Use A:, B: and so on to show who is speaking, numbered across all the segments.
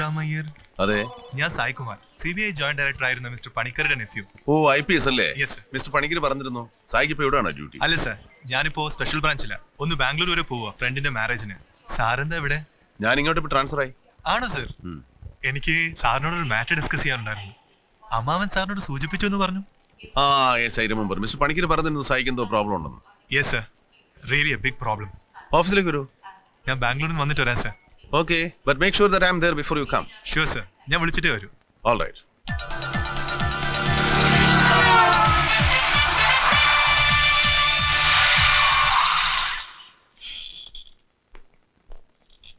A: സേതുരാമയ്യർ
B: അതെ.
A: ഞാൻ Saikumar C B I joint director ആയിരുന്ന മിസ്റ്റർ പണിക്കരുടെ nephew
B: oh I P S അല്ലേ?
A: യെസ് സർ
B: മിസ്റ്റർ പണിക്കർ പറഞ്ഞിരുന്നു? സായിക്ക് ഇപ്പൊ എവിടെയാണ് ഡ്യൂട്ടി
A: അല്ല സർ ഞാനിപ്പോ സ്പെഷ്യൽ ബ്രാഞ്ചില ഒന്ന് ബാംഗ്ലൂർ വരെ പോവാ ഫ്രണ്ടിന്റെ മാരേജിന് സാറെന്താ ഇവിടെ?
B: ഞാൻ ഇങ്ങോട്ട് ഇപ്പൊ ട്രാൻസ്ഫർ ആയി.
A: ആണോ സർ
B: ഉം.
A: എനിക്ക് സാറിനോട് ഒരു മാറ്റർ ഡിസ്കസ് ചെയ്യാനുണ്ടായിരുന്നു. അമ്മാവൻ സാറിനോട് സൂചിപ്പിച്ചു എന്ന് പറഞ്ഞു.
B: ആ yes I remember mister Panicker പറഞ്ഞിരുന്നു സായിക്ക് എന്തോ പ്രോബ്ലം ഉണ്ടെന്ന്.
A: Yes sir really a big problem
B: ഓഫീസിലേക്ക് വരൂ.
A: ഞാൻ ബാംഗ്ലൂരിൽ നിന്ന് വന്നിട്ട് വരാം sir
B: okay but make sure that I am there before you come
A: sure sir ഞാൻ വിളിച്ചിട്ടേ വരൂ.
B: ഓൾ റൈറ്റ്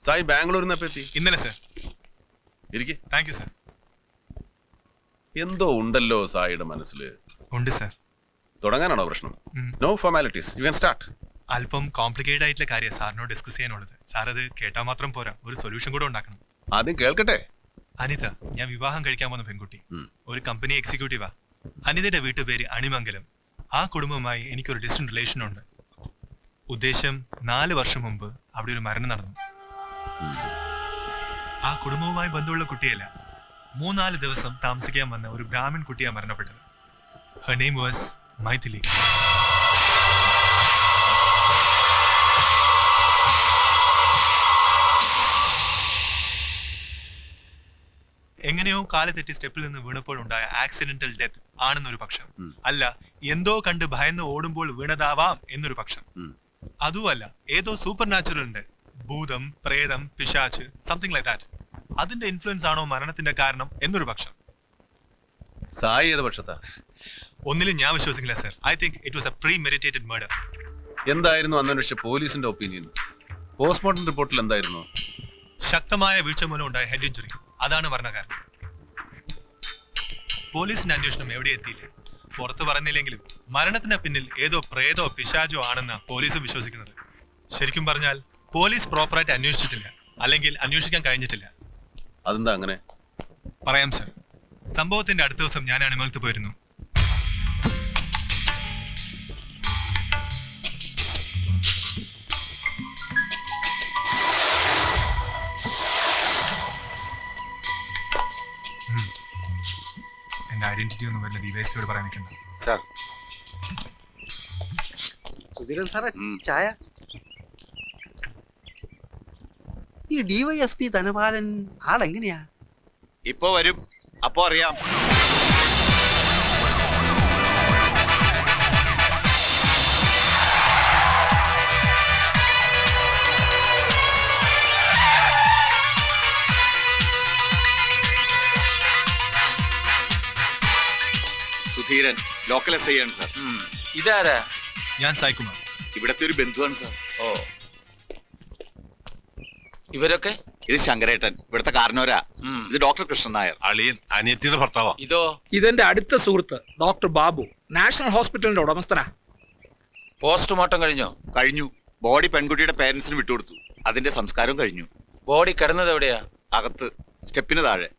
B: സായി ബാംഗ്ലൂരിൽ നിന്ന് എത്തി?
A: ഇന്നലെ സർ
B: ഇരിക്കെ.
A: താങ്ക് യു സർ
B: എന്തോ ഉണ്ടല്ലോ സായിയുടെ മനസ്സിൽ
A: ഉണ്ട് സർ
B: തുടങ്ങാനാണോ പ്രശ്നം. No formalities you can start
A: അല്പം കോംപ്ലിക്കേറ്റഡ് ആയിട്ടുള്ള കാര്യം സാറിനോട് ഡിസ്കസ് ചെയ്യാനുള്ളത്. സാർ അത് കേട്ടാൽ മാത്രം പോരാ. ഒരു സൊല്യൂഷൻ കൂടെ ഉണ്ടാക്കണം.
B: ആദ്യം കേൾക്കട്ടെ.
A: അനിത ഞാൻ വിവാഹം കഴിക്കാൻ പോകുന്ന പെൺകുട്ടി. ഒരു കമ്പനി എക്സിക്യൂട്ടീവാ അനിതയുടെ വീട്ടുപേര് അണിമംഗലം. ആ കുടുംബവുമായി എനിക്കൊരു ഡിസ്റ്റന്റ് റിലേഷൻ ഉണ്ട്. ഉദ്ദേശം നാല് വർഷം മുമ്പ് അവിടെ ഒരു മരണം നടന്നു. ആ കുടുംബവുമായി ബന്ധമുള്ള കുട്ടിയല്ല. മൂന്നാൽ ദിവസം താമസിക്കാൻ വന്ന ഒരു ബ്രാഹ്മിൺ കുട്ടിയാണ് മരണപ്പെട്ടത്. ഹർ നെയിം വാസ് മൈഥിലി എങ്ങനെയോ കാൽ തെറ്റി സ്റ്റെപ്പിൽ നിന്ന് വീണപ്പോഴുണ്ടായ ആക്സിഡന്റൽ ഡെത്ത് ആണെന്നൊരു പക്ഷം. അല്ല എന്തോ കണ്ട് ഭയന്ന് ഓടുമ്പോൾ വീണതാവാം എന്നൊരു പക്ഷം. അതുമല്ല ഏതോ സൂപ്പർ നാച്ചുറൽ ഉണ്ട് ഭൂതം പ്രേതം പിശാച്ച് സംതിങ് ലൈക്ക് ദാറ്റ് അതിന്റെ ഇൻഫ്ലുവൻസ് ആണോ മരണത്തിന്റെ കാരണം എന്നൊരു പക്ഷം.
B: സായി ഏത് പക്ഷത്താ?
A: ഒന്നിലും ഞാൻ വിശ്വസിക്കില്ല sir I think it was a premeditated murder
B: എന്തായിരുന്നു അന്വേഷിച്ച പോലീസിന്റെ ഒപ്പീനിയൻ പോസ്റ്റ്മോർട്ടം റിപ്പോർട്ടിൽ എന്തായിരുന്നു?
A: ശക്തമായ വീഴ്ച മൂലം ഉണ്ടായ ഹെഡ് ഇഞ്ചുറി അതാണ് വർണകാരൻ പോലീസിന്റെ അന്വേഷണം എവിടെ എത്തിയില്ല? പുറത്തു പറഞ്ഞില്ലെങ്കിലും മരണത്തിന് പിന്നിൽ ഏതോ പ്രേതോ പിശാചോ ആണെന്ന് പോലീസ് വിശ്വസിക്കുന്നത്. ശരിക്കും പറഞ്ഞാൽ പോലീസ് പ്രോപ്പറായിട്ട് അന്വേഷിച്ചിട്ടില്ല. അല്ലെങ്കിൽ അന്വേഷിക്കാൻ കഴിഞ്ഞിട്ടില്ല.
B: അതെന്താ അങ്ങനെ?
A: പറയാം സർ. സംഭവത്തിന്റെ അടുത്ത ദിവസം ഞാൻ അണിമലത്ത് പോയിരുന്നു ഐഡന്റിറ്റി ഒന്നും വരുന്ന ഡിവൈസിയോട് പറയാൻ നിൽക്കണ്ട.
C: സാർ.
D: സുധീരൻ സാറേ ചായ? ഈ ഡിവൈഎസ്പി ധനപാലൻ ആളെങ്ങനെയാ?
C: ഇപ്പോ വരും. അപ്പൊ അറിയാം. സുധീരൻ ലോക്കൽ എസ് ഐ ആണ് സാർ
E: ഇതാരാ?
A: ഞാൻ സായ്കുമാർ.
C: ഇവിടത്തെ ഒരു ബന്ധുവാണ് സാർ
E: ഓ. ഇവരൊക്കെ?
C: ഇത് ശങ്കരേട്ടൻ. ഇവിടുത്തെ കാരണവരാ. ഇത് ഡോക്ടർ കൃഷ്ണൻ നായർ.
F: അളിയൻ അനിയത്തിയുടെ ഭർത്താവാ.
E: ഇതോ?
G: ഇതെന്റെ അടുത്ത സുഹൃത്ത് ഡോക്ടർ ബാബു. നാഷണൽ ഹോസ്പിറ്റലിന്റെ ഉടമസ്ഥനാ.
E: പോസ്റ്റ്മോർട്ടം കഴിഞ്ഞോ?
C: കഴിഞ്ഞു. ബോഡി പെൺകുട്ടിയുടെ പേരൻസിന് വിട്ടുകൊടുത്തു. അതിന്റെ സംസ്കാരം കഴിഞ്ഞു.
E: ബോഡി കിടന്നത് എവിടെയാ?
C: അകത്ത് സ്റ്റെപ്പിന് താഴെ.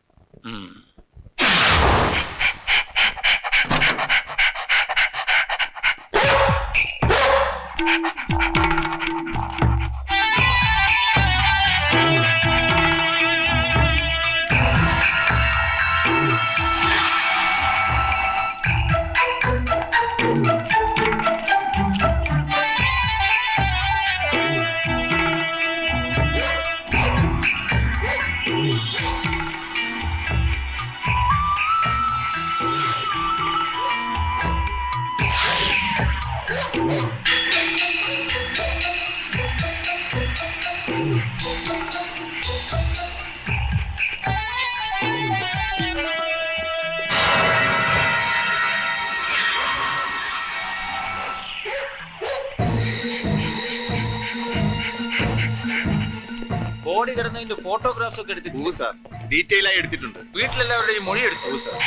E: ബോഡി കിടന്ന ഫോട്ടോഗ്രാഫ്സ് ഒക്കെ
C: എടുത്തിട്ടുണ്ട് സാർ ഡീറ്റെയിൽ ആയി എടുത്തിട്ടുണ്ട്
E: വീട്ടിലെല്ലാവരുടെയും മൊഴി എടുത്തു
C: സാർ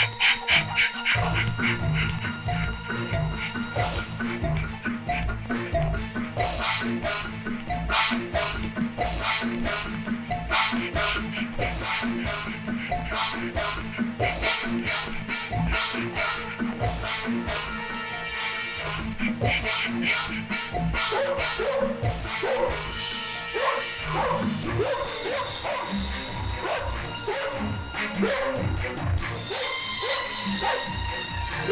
E: Oh! ഈ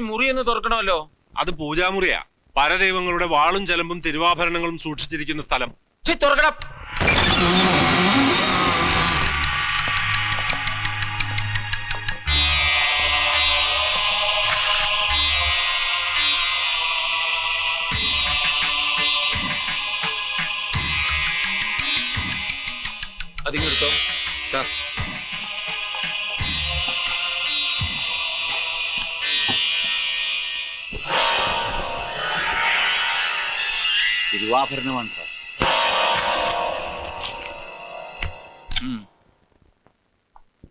E: മുറി എന്ന് തുറക്കണമല്ലോ.
F: അത് പൂജാമുറിയാ. പരദൈവങ്ങളുടെ വാളും ചലമ്പും തിരുവാഭരണങ്ങളും സൂക്ഷിച്ചിരിക്കുന്ന സ്ഥലം.
E: ഛി, തുറക്കണം. അതിങ്ങെടുത്തോ.
C: സാർ. തിരുവാഭരണമാണ് സാർ.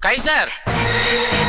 E: കൈസർ എന്താടോ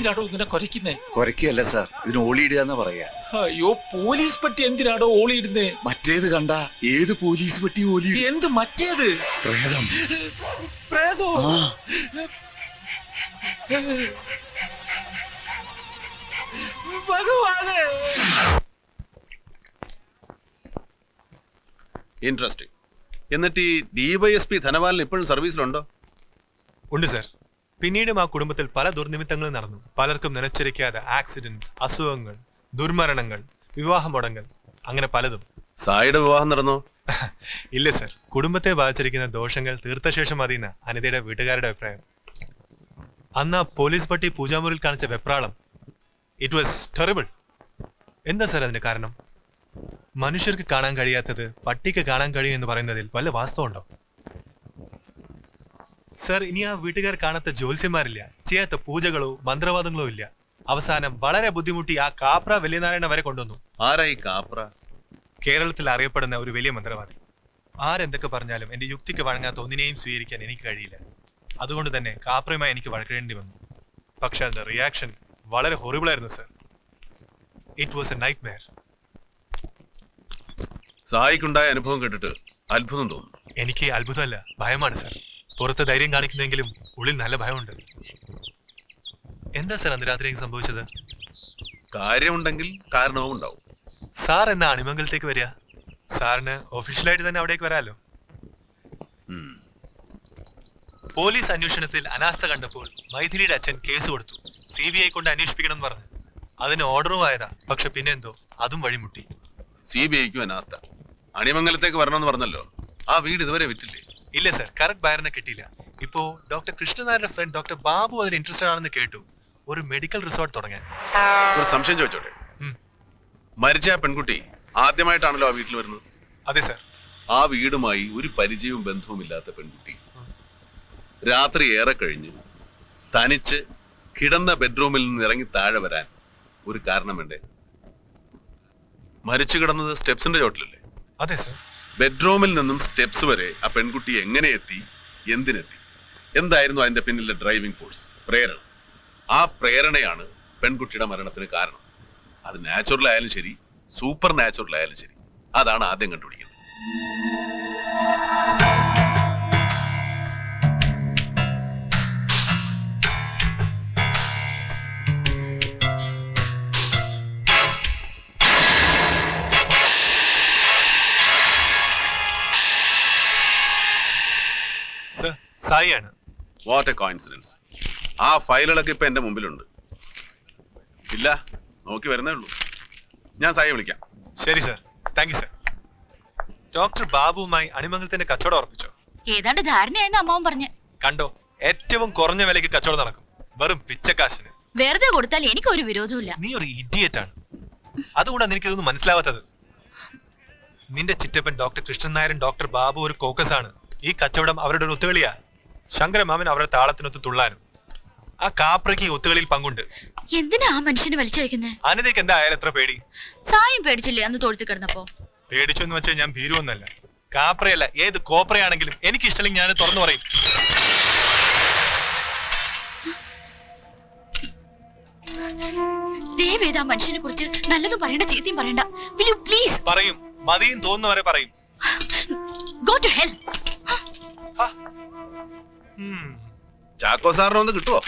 E: എന്തിനാടോ ഇങ്ങനെ കൊരയ്ക്കുന്നേ?
C: കൊരയ്ക്കല്ല സാർ ഇതിന് ഓളിയിടുക എന്ന് പറയാ.
E: അയ്യോ പോലീസ് പട്ടി എന്തിനാടോ ഓളിയിടുന്നേ
C: മറ്റേത് കണ്ട ഏത് പോലീസ് പട്ടി ഓലി
E: എന്ത് മറ്റേത്?
C: പ്രേതം.
E: പ്രേതോ?
C: ആ.
E: ഭഗവാനെ!
B: ഇൻട്രസ്റ്റിംഗ് എന്നിട്ട് ഈ ഡിവൈഎസ്പി ധനപാലൻ ഇപ്പോഴും സർവീസിലുണ്ടോ
A: ഉണ്ട് സർ പിന്നീടും ആ കുടുംബത്തിൽ പല ദുർനിമിത്തങ്ങളും നടന്നു. പലർക്കും നനച്ചിരിക്കാതെ ആക്സിഡന്റ്സ് അസുഖങ്ങൾ ദുർമരണങ്ങൾ വിവാഹ മുടങ്ങൽ അങ്ങനെ പലതും.
B: സായിയുടെ വിവാഹം നടന്നോ?
A: ഇല്ല സർ. കുടുംബത്തെ ബാധിച്ചിരിക്കുന്ന ദോഷങ്ങൾ തീർത്ത ശേഷം മതിയെന്ന അനിതയുടെ വീട്ടുകാരുടെ അഭിപ്രായം. അന്ന് ആ പോലീസ് പട്ടി പൂജാമുറിൽ കാണിച്ച വെപ്രാളം. ഇറ്റ് വാസ് ടെറിബിൾ എന്താ സാർ അതിന് കാരണം? മനുഷ്യർക്ക് കാണാൻ കഴിയാത്തത് പട്ടിക്ക് കാണാൻ കഴിയും എന്ന് പറയുന്നതിൽ വല്ല വാസ്തവമുണ്ടോ? സർ ഇനി ആ വീട്ടുകാർ കാണാത്ത ജ്യോത്സ്യന്മാരില്ല. ചെയ്യാത്ത പൂജകളോ മന്ത്രവാദങ്ങളോ ഇല്ല. അവസാനം വളരെ ബുദ്ധിമുട്ടി ആ കാപ്ര വലിയനാരായണ വരെ കൊണ്ടുവന്നു.
B: ആരായി കാപ്ര?
A: കേരളത്തിൽ അറിയപ്പെടുന്ന ഒരു വലിയ മന്ത്രവാദി. ആരെന്തൊക്കെ പറഞ്ഞാലും എന്റെ യുക്തിക്ക് വഴങ്ങാത്ത ഒന്നിനെയും സ്വീകരിക്കാൻ എനിക്ക് കഴിയില്ല. അതുകൊണ്ട് തന്നെ കാപ്രയുമായി എനിക്ക് വഴക്കേണ്ടി വന്നു. പക്ഷെ അതിന്റെ റിയാക്ഷൻ വളരെ ഹൊറിബിൾ ആയിരുന്നു sir. It was a nightmare
B: സായിക്കുണ്ടായ അനുഭവം കേട്ടിട്ട് അത്ഭുതം തോന്നുന്നു.
A: എനിക്ക് അത്ഭുതമല്ല ഭയമാണ് സർ. പുറത്ത് ധൈര്യം കാണിക്കുന്നെങ്കിലും ഉള്ളിൽ നല്ല ഭയമുണ്ട്. എന്താ സാർ അന്ന് രാത്രി എനിക്ക് സംഭവിച്ചത്?
B: കാര്യമുണ്ടെങ്കിൽ കാരണവും ഉണ്ടാവും.
A: സാർ എന്നാ അണിമംഗലത്തേക്ക് വരിക. സാറിന് ഒഫീഷ്യലായിട്ട് തന്നെ അവിടേക്ക്
B: വരാലോ?
A: പോലീസ് അന്വേഷണത്തിൽ അനാസ്ഥ കണ്ടപ്പോൾ മൈഥിലിയുടെ അച്ഛൻ കേസ് കൊടുത്തു. സി ബി ഐ കൊണ്ട് അന്വേഷിപ്പിക്കണം എന്ന് പറഞ്ഞു. അതിന് ഓർഡറും ആയതാ. പക്ഷെ പിന്നെന്തോ? അതും വഴിമുട്ടി.
B: സി ബി ഐക്കും അനാസ്ഥ. അണിമംഗലത്തേക്ക് വരണമെന്ന് പറഞ്ഞല്ലോ. ആ വീട് ഇതുവരെ വിറ്റില്ലേ?
A: ഇല്ല സർ കറക്റ്റ് ബയറിനെ കിട്ടിയില്ല. ഇപ്പോ ഡോക്ടർ കൃഷ്ണനായരുടെ ഫ്രണ്ട് ഡോക്ടർ ബാബു അതിൽ ഇൻട്രസ്റ്റഡ് ആണെന്ന് കേട്ടു. ഒരു മെഡിക്കൽ റിസോർട്ട് തുടങ്ങാൻ.
B: ഒരു സംശയം ചോദിച്ചോട്ടെ? മരിച്ച ആ പെൺകുട്ടി ആദ്യമായിട്ടാണല്ലോ ആ വീട്ടിൽ വരുന്നത്?
A: അതെ സർ
B: ആ വീടുമായി ഒരു പരിചയവും ബന്ധവും ഇല്ലാത്ത പെൺകുട്ടി. രാത്രി ഏറെ കഴിഞ്ഞു. തനിച്ച് കിടന്ന ബെഡ്റൂമിൽ നിന്ന് ഇറങ്ങി താഴെ വരാൻ ഒരു കാരണം വേണ്ടേ? മരിച്ചു കിടന്നത് സ്റ്റെപ്സിന്റെ ചോട്ടിലല്ലേ?
A: അതെ സർ
B: ബെഡ്റൂമിൽ നിന്നും സ്റ്റെപ്സ് വരെ ആ പെൺകുട്ടി എങ്ങനെ എത്തി എന്തിനെത്തി? എന്തായിരുന്നു അതിന്റെ പിന്നിലെ ഡ്രൈവിംഗ് ഫോഴ്സ് പ്രേരണ. ആ പ്രേരണയാണ് പെൺകുട്ടിയുടെ മരണത്തിന് കാരണം. അത് നാച്ചുറൽ ആയാലും ശരി സൂപ്പർ നാച്ചുറൽ ആയാലും ശരി. അതാണ് ആദ്യം കണ്ടുപിടിക്കുന്നത്
A: സർ സായിയാണ്
B: വാട്ട് എ കോയിൻസിഡൻസ് ആ ഫയലുകളൊക്കെ ഇപ്പൊ എന്റെ മുമ്പിലുണ്ട്. ഇല്ല നോക്കി വരുന്നേ ഉള്ളൂ. ഞാൻ സായി വിളിക്കാം.
A: ശരി sir thank you sir doctor ബാബുവുമായി അണിമംഗലത്തിന്റെ കച്ചവടം ഉറപ്പിച്ചോ?
H: ഏതാണ്ട് ധാരണയായെന്ന് അമ്മാവൻ പറഞ്ഞു.
A: കണ്ടോ ഏറ്റവും കുറഞ്ഞ വിലയ്ക്ക് കച്ചവടം നടക്കും. വെറും പിച്ചക്കാശിന്.
H: വെറുതെ കൊടുത്താൽ എനിക്കൊരു വിരോധമില്ല
A: നീ ഒരു ഇഡിയറ്റ് ആണ്. അതുകൊണ്ടാണ് എനിക്കിതൊന്നും മനസ്സിലാവാത്തത്. നിന്റെ ചിറ്റപ്പൻ ഡോക്ടർ കൃഷ്ണൻ നായരും ഡോക്ടർ ബാബു ഒരു കോക്കസ് ആണ്. ഈ കച്ചവടം അവരുടെ ഒരു ഒത്തുകളിയാ. ശങ്കരമാമൻ അവരെ താളത്തിനൊത്ത് തുള്ളാനും. ആ കാപ്രയ്ക്ക് ഈ ഒത്തുകളിയിൽ പങ്കുണ്ട്.
H: എന്തിനാ ആ മനുഷ്യനെ വലിച്ചഴിക്കുന്നത്
A: അനിതയ്ക്ക് എന്താ അയാൾ എത്ര പേടി?
H: സായം പേടിച്ചില്ലേ അന്ന് തോഴ്ത്തി കിടന്നപ്പോ?
A: പേടിച്ചു എന്ന് വെച്ചാൽ ഞാൻ ഭീരുവൊന്നല്ല. കാപ്രയല്ല ഏത് കോപ്രയാണെങ്കിലും എനിക്ക് ഇഷ്ടമില്ലെങ്കിൽ ഞാൻ തുറന്നു പറയും.
H: ദയവേത് മനുഷ്യനെ കുറിച്ച് നല്ലതും പറയണ്ട ചീത്തയും പറയണ്ട. വിൽ യു പ്ലീസ്
A: പറയും. മതിയും തോന്നുന്നവരെ പറയും.
H: Go to hell
B: Hmm. Chacko സാറിന് ഒന്ന് കിട്ടുവോ?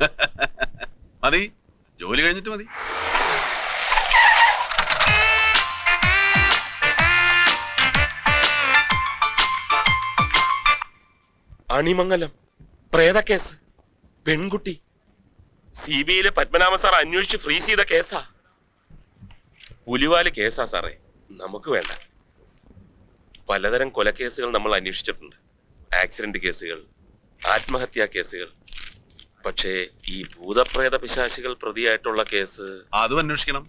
B: മതി. ജോലി കഴിഞ്ഞിട്ട് മതി.
I: അണിമംഗലം. പ്രേതക്കേസ്. പെൺകുട്ടി. സി ബി ഐയിലെ പത്മനാഭ സാർ അന്വേഷിച്ച് ഫ്രീസ് ചെയ്ത കേസാ. പുലിവാൽ കേസാ സാറേ. നമുക്ക് വേണ്ട. പലതരം കൊലക്കേസുകൾ നമ്മൾ അന്വേഷിച്ചിട്ടുണ്ട്. ആക്സിഡന്റ് കേസുകൾ ആത്മഹത്യാ കേസുകൾ. പക്ഷേ ഈ ഭൂതപ്രേത പിശാശികൾ പ്രതിയായിട്ടുള്ള കേസ്
B: അതും അന്വേഷിക്കണം.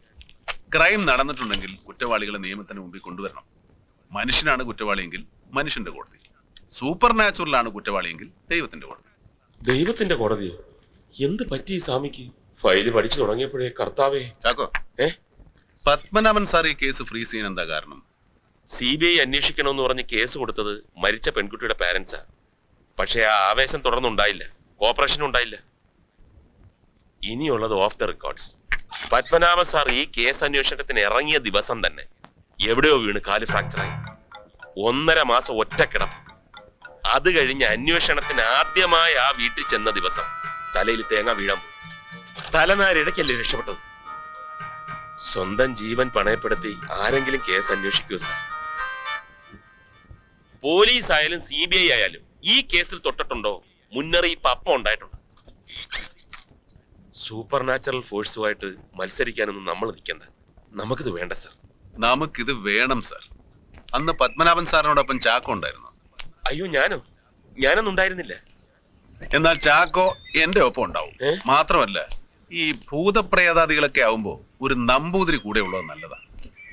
B: ക്രൈം നടന്നിട്ടുണ്ടെങ്കിൽ കുറ്റവാളികളെ നിയമത്തിന് മുമ്പിൽ കൊണ്ടുവരണം. മനുഷ്യനാണ് കുറ്റവാളിയെങ്കിൽ മനുഷ്യന്റെ കോടതി. സൂപ്പർ നാച്ചുറലാണ് കുറ്റവാളിയെങ്കിൽ ദൈവത്തിന്റെ കോടതി.
I: ദൈവത്തിന്റെ കോടതി എന്ത് പറ്റി ഈ സ്വാമിക്ക്? ഫയൽ പഠിച്ചു തുടങ്ങിയപ്പോഴേ കർത്താവേ.
B: ചാക്കോ.
I: ഏ?
B: പത്മനാഭൻ സാർ ഈ കേസ് ഫ്രീസ് ചെയ്യാൻ എന്താ കാരണം?
I: സി ബി ഐ അന്വേഷിക്കണമെന്ന് പറഞ്ഞ് കേസ് കൊടുത്തത് മരിച്ച പെൺകുട്ടിയുടെ പാരൻസാ പക്ഷേ ആ ആവേശം തുടർന്നുണ്ടായില്ല. കോപ്പറേഷൻ ഉണ്ടായില്ല. ഇനിയുള്ളത് off the records Padmanabha sir ഈ കേസ് അന്വേഷണത്തിന് ഇറങ്ങിയ ദിവസം തന്നെ എവിടെയോ വീണ് കാൽ ഫ്രാക്ചറായി ഒന്നര മാസം ഒറ്റക്കിടപ്പ് അത് കഴിഞ്ഞ് അന്വേഷണത്തിന് ആദ്യമായി ആ വീട്ടിൽ ചെന്ന ദിവസം തലയിൽ തേങ്ങ വീഴാൻ തലനാരിടയ്ക്കല്ലേ രക്ഷപ്പെട്ടത്? സ്വന്തം ജീവൻ പണയപ്പെടുത്തി ആരെങ്കിലും കേസ് അന്വേഷിക്കൂ സാർ പോലീസ് ആയാലും സി ബി ഐ ആയാലും ഈ കേസിൽ തൊട്ടിട്ടുണ്ടോ? മുന്നറിയിപ്പ് അപ്പം ഉണ്ടായിട്ടുണ്ട്? സൂപ്പർ നാച്ചുറൽ ഫോഴ്സുമായിട്ട് മത്സരിക്കാനൊന്നും നമ്മൾ നിൽക്കണ്ട. നമുക്കിത് വേണ്ട സാർ
B: നമുക്കിത് വേണം സർ അന്ന് പത്മനാഭൻ സാറിനോടൊപ്പം ചാക്കോ ഉണ്ടായിരുന്നു.
I: അയ്യോ ഞാനോ? ഞാനൊന്നും ഉണ്ടായിരുന്നില്ല.
B: എന്നാൽ ചാക്കോ എന്റെ ഒപ്പം ഉണ്ടാവും. മാത്രമല്ല ഈ ഭൂതപ്രേതാദികളൊക്കെ ആവുമ്പോ ഒരു നമ്പൂതിരി കൂടെ ഉള്ളത് നല്ലതാണ്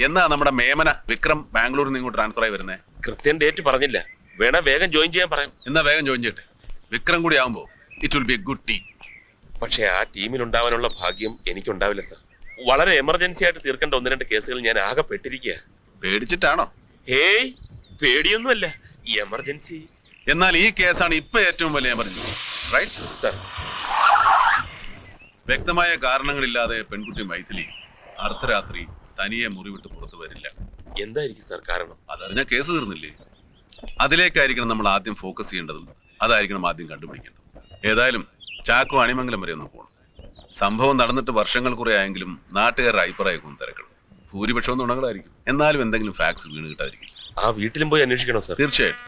B: എന്നാ നമ്മുടെ മേമന വിക്രം ബാംഗ്ലൂരിൽ നിന്ന് ഇങ്ങോട്ട് ട്രാൻസ്ഫർ ആയി വരുന്നേ?
I: കൃത്യം ഡേറ്റ് പറഞ്ഞില്ല. വേണം വേഗം ജോയിൻ ചെയ്യാൻ പറയാം.
B: എന്നാ വേഗം ജോയിൻ ചെയ്യട്ടെ. വിക്രം കൂടി ആവുമ്പോ it will be a good team
I: പക്ഷെ ആ ടീമിൽ ഉണ്ടാവാനുള്ള ഭാഗ്യം എനിക്കുണ്ടാവില്ല സാർ വളരെ എമർജൻസി ആയിട്ട് തീർക്കേണ്ട ഒന്ന് രണ്ട് കേസുകൾ ഞാൻ ആകെ പെട്ടിരിക്കുക
B: പേടിച്ചിട്ടാണോ?
I: ഹേയ് പേടിയൊന്നുമല്ല. എമർജൻസി
B: എന്നാൽ ഈ കേസാണ് ഇപ്പൊ ഏറ്റവും വലിയ എമർജൻസി റൈറ്റ്
I: സർ
B: വ്യക്തമായ കാരണങ്ങളില്ലാതെ പെൺകുട്ടി മൈഥിലി അർദ്ധരാത്രി തനിയെ മുറിവിട്ട് പുറത്തു വരില്ല.
I: എന്തായിരിക്കും സാർ കാരണം?
B: അതറിഞ്ഞ കേസ് തീർന്നില്ലേ? അതിലേക്കായിരിക്കണം നമ്മൾ ആദ്യം ഫോക്കസ് ചെയ്യേണ്ടത്. അതായിരിക്കണം ആദ്യം കണ്ടുപിടിക്കേണ്ടത്. ഏതായാലും ചാക്കോ അണിമംഗലം വരെ ഒന്ന് പോകണം സംഭവം നടന്നിട്ട് വർഷങ്ങൾ കുറെ ആയെങ്കിലും നാട്ടുകാരുടെ അഭിപ്രായമൊക്കെ ഒന്ന് തിരക്കണം. ഭൂരിപക്ഷവും നുണകളായിരിക്കും. എന്നാലും എന്തെങ്കിലും ഫാക്സ് വീണ് കിട്ടാതിരിക്കും
I: ആ വീട്ടിലും പോയി അന്വേഷിക്കണം സാർ?
B: തീർച്ചയായിട്ടും.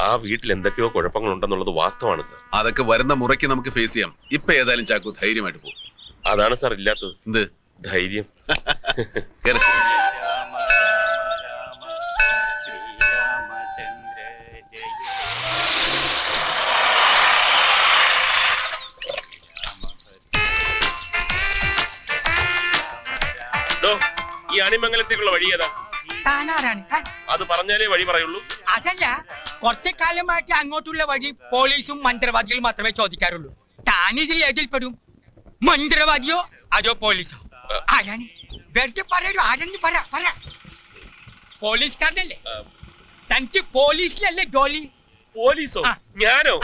I: ആ വീട്ടിൽ എന്തൊക്കെയോ കുഴപ്പങ്ങൾ ഉണ്ടെന്നുള്ളത് വാസ്തവമാണ് സാർ.
B: അതൊക്കെ വരുന്ന മുറയ്ക്ക് നമുക്ക് ഫേസ് ചെയ്യാം. ഇപ്പൊ ഏതായാലും ചാക്കു ധൈര്യമായിട്ട് പോകും.
I: അതാണ് സാർ ഇല്ലാത്തത്.
B: എന്ത്?
I: ധൈര്യം. ഈ അണിമംഗലത്തേക്കുള്ള വഴി ഏതാ?
J: താനാരാണ്?
I: അത് പറഞ്ഞാലേ വഴി പറയുള്ളൂ.
J: അതല്ല കുറച്ചു കാലമായിട്ട് അങ്ങോട്ടുള്ള വഴി പോലീസും മന്ത്രവാദികളും മാത്രമേ ചോദിക്കാറുള്ളൂ. താനിതിൽ ഏതിൽപ്പെടും? മന്ത്രവാദിയോ അതോ പോലീസോ? ആരാണ്? വെറുതെ പറയൂ ആരെന്ന് പറ പറ. പോലീസുകാരനല്ലേ? തനിക്ക് പോലീസിലല്ലേ ജോലി?
I: പോലീസോ? ഞാനോ?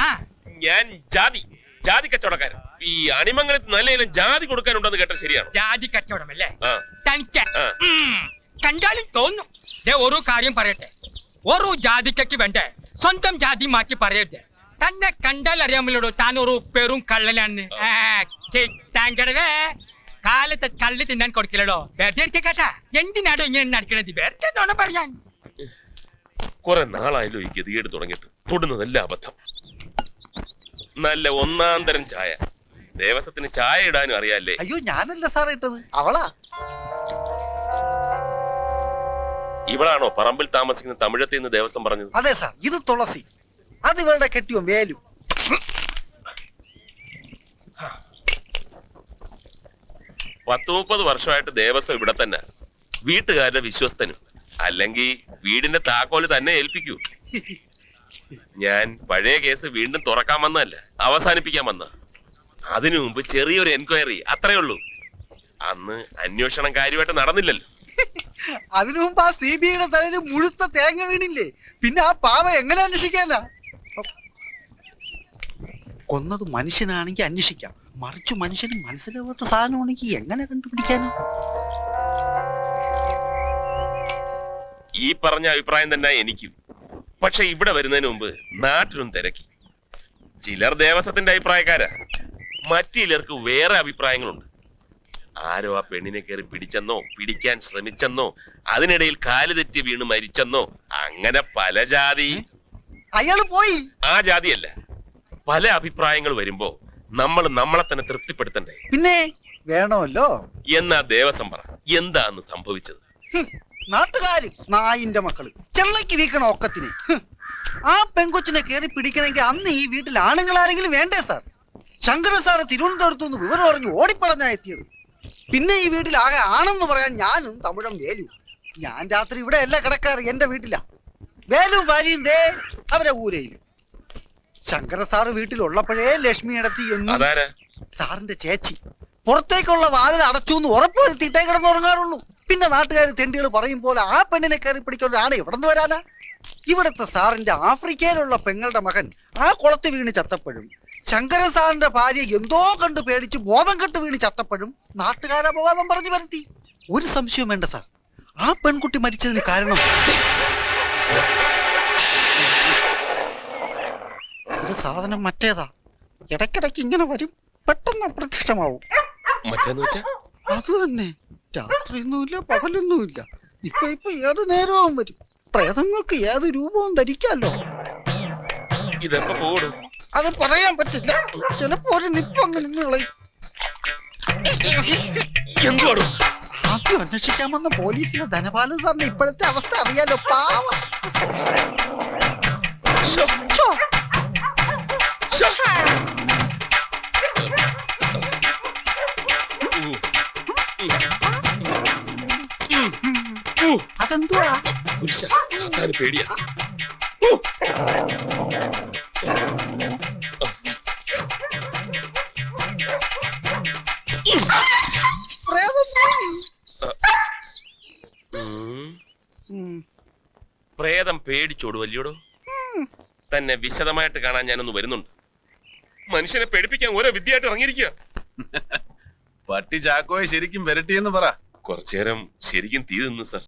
I: ഞാൻ ജാതി. ജാതി കച്ചവടക്കാരൻ ഈ അണിമംഗലത്ത് നല്ല ജാതി കൊടുക്കാനുണ്ടെന്ന് കേട്ടത് ശരിയാണ്?
J: ജാതി കച്ചവടമല്ലേ?
I: ആ.
J: തനിക്ക്.
I: ആ.
J: ഉം, കണ്ടാലും തോന്നും. ദേ ഒരു കാര്യം പറയട്ടെ. ഓരോ ജാതിക്കയ്ക്ക് വേണ്ടേ? സ്വന്തം ജാതി മാറ്റി പറയരുത്. തന്നെ കണ്ടാൽ അറിയാമല്ലോ താൻ ഒരു പെറും കള്ളനാണെന്ന്. ആ, ഛെ, കാലത്തെ കള്ളി തിന്നാൻ കൊടുക്കില്ലടോ. വെറുതെ ഇരിക്ക് കേട്ടാ. എന്തിനാടോ ഇങ്ങനെ നടക്കണത്? വെറുതെ നോണ പറയാൻ.
I: കുറെ നാളായല്ലോ ഈ ഗതികേട് തുടങ്ങിയിട്ട്. തൊടുന്നതല്ല അബദ്ധം. നല്ല ഒന്നാം തരം ചായ. ദേവസ്വത്തിന് ചായ ഇടാനും അറിയാല്ലേ?
D: അയ്യോ ഞാനല്ല സാറേ ഇട്ടത്. അവളാ.
I: ഇവളാണോ പറമ്പിൽ താമസിക്കുന്ന തമിഴത്തിൽ നിന്ന് ദേവസ്വം പറഞ്ഞത്?
D: അതെ സാർ. ഇത് തുളസി. അത് ഇവളുടെ കെട്ടിയോ വേലു.
I: പത്ത് മുപ്പത് വർഷമായിട്ട് ദേവസ്വം ഇവിടെ തന്നെ. വീട്ടുകാരുടെ വിശ്വസ്തനും. അല്ലെങ്കിൽ വീടിന്റെ താക്കോൽ തന്നെ ഏൽപ്പിക്കൂ. ഞാൻ പഴയ കേസ് വീണ്ടും തുറക്കാൻ വന്നതല്ല? അവസാനിപ്പിക്കാൻ വന്ന. അതിനു മുമ്പ് ചെറിയൊരു എൻക്വയറി അത്രേ ഉള്ളൂ. അന്ന് അന്വേഷണം കാര്യമായിട്ട് നടന്നില്ലല്ലോ.
D: അതിനു മുമ്പ് ആ സി ബി ഐയുടെ തലയിൽ മുഴുത്ത തേങ്ങ വീണില്ലേ? പിന്നെ ആ പാവ എങ്ങനെ അന്വേഷിക്കാനാ? കൊന്നത് മനുഷ്യനാണെങ്കിൽ അന്വേഷിക്കാം. മറിച്ചു മനുഷ്യന് മനസ്സിലാവാത്ത സാധനമാണെങ്കിൽ എങ്ങനെ കണ്ടുപിടിക്കാനാ?
I: ഈ പറഞ്ഞ അഭിപ്രായം തന്നെ എനിക്കും. പക്ഷെ ഇവിടെ വരുന്നതിന് മുമ്പ് നാട്ടിലും തിരക്കി. ചിലർ ദേവസ്വത്തിന്റെ അഭിപ്രായക്കാരാ. മറ്റു ചിലർക്ക് വേറെ അഭിപ്രായങ്ങളുണ്ട്. ആരോ ആ പെണ്ണിനെ കയറി പിടിച്ചെന്നോ പിടിക്കാൻ ശ്രമിച്ചെന്നോ അതിനിടയിൽ കാൽ തെറ്റി വീണ് മരിച്ചെന്നോ അങ്ങനെ പല ജാതി
D: അയാൾ പോയി.
I: ആ ജാതിയല്ല. പല അഭിപ്രായങ്ങൾ വരുമ്പോ നമ്മൾ നമ്മളെ തന്നെ തൃപ്തിപ്പെടുത്തണ്ടേ?
D: പിന്നെ വേണമല്ലോ.
I: എന്നാ ദേവസ്വം പറ. എന്താന്ന് സംഭവിച്ചത്?
D: നാട്ടുകാര് നായിന്റെ മക്കൾ. ചെള്ളയ്ക്ക് വീക്കണ ഒക്കത്തിന്. ആ പെങ്കൊച്ചിനെ കയറി പിടിക്കണമെങ്കിൽ അന്ന് ഈ വീട്ടിൽ ആണുങ്ങൾ ആരെങ്കിലും വേണ്ടേ സാർ? ശങ്കരൻ സാറ് തിരുവനന്തപുരത്തു നിന്ന് വിവരം അറിഞ്ഞു ഓടിപ്പടഞ്ഞാ എത്തിയത്. പിന്നെ ഈ വീട്ടിൽ ആകെ ആണെന്ന് പറയാൻ ഞാനും തമിഴം വേലു. ഞാൻ രാത്രി ഇവിടെ അല്ല കിടക്കാറ് എന്റെ വീട്ടിലാ. വേലും ഭാര്യയും ദേ അവരെ ഊരയിൽ ശങ്കര സാറ് വീട്ടിലുള്ളപ്പോഴേ ലക്ഷ്മി ഇടത്തി എന്ന് സാറിന്റെ ചേച്ചി. പുറത്തേക്കുള്ള വാതിൽ അടച്ചു എന്ന് ഉറപ്പുവരുത്തിയിട്ടേ കിടന്നുറങ്ങാറുള്ളൂ. പിന്നെ നാട്ടുകാർ തെണ്ടികൾ പറയും പോലെ ആ പെണ്ണിനെ കയറി പിടിക്കൊരാണ് എവിടെ നിന്ന് വരാനാ. ഇവിടുത്തെ സാറിന്റെ ആഫ്രിക്കയിലുള്ള പെങ്ങളുടെ മകൻ ആ കുളത്ത് വീണ് ചത്തപ്പോഴും ശങ്കരൻ സാറിന്റെ ഭാര്യ എന്തോ കണ്ടു പേടിച്ച് ബോധം കെട്ട് വീണ് ചത്തപ്പോഴും നാട്ടുകാരപവാദം പറഞ്ഞു വരുത്തി ഒരു സംശയം വേണ്ട സാർ. ആ പെൺകുട്ടി മരിച്ചതിന് കാരണം ഇത് സാധനം മറ്റേതാ. ഇടയ്ക്കിടയ്ക്ക് ഇങ്ങനെ വരും. പെട്ടെന്ന് അപ്രത്യക്ഷമാവും.
I: മറ്റേന്ന് വെച്ചാ?
D: അത് തന്നെ. രാത്രിയൊന്നുമില്ല പകലൊന്നുമില്ല. ഇപ്പൊ ഇപ്പൊ ഏത് നേരവും വരും. പ്രേതങ്ങൾക്ക് ഏത് രൂപവും ധരിക്കാലോ?
I: ഇതെപ്പോ പോടും
D: അത് പറയാൻ പറ്റില്ല. ചിലപ്പോ ഒരു
I: നിപ്പങ്ങനെ
D: ആദ്യം അന്വേഷിക്കാൻ വന്ന പോലീസിലെ ധനപാലൻ സാറിന്റെ ഇപ്പോഴത്തെ അവസ്ഥ അറിയാലോ പാവ. അതെന്തുവാ?
I: സാത്താന് പേടിയാ. പ്രേതം പേടിച്ചോടു വല്യോടോ? തന്നെ വിശദമായിട്ട് കാണാൻ ഞാനൊന്ന് വരുന്നുണ്ട്. മനുഷ്യനെ പേടിപ്പിക്കാൻ ഓരോ വിദ്യയായിട്ട് ഇറങ്ങിയിരിക്കുക
B: പട്ടി ചാക്കോയെ ശരിക്കും വരട്ടിയെന്ന് പറ.
I: കുറച്ചു നേരം ശരിക്കും തീ നിന്നു സർ.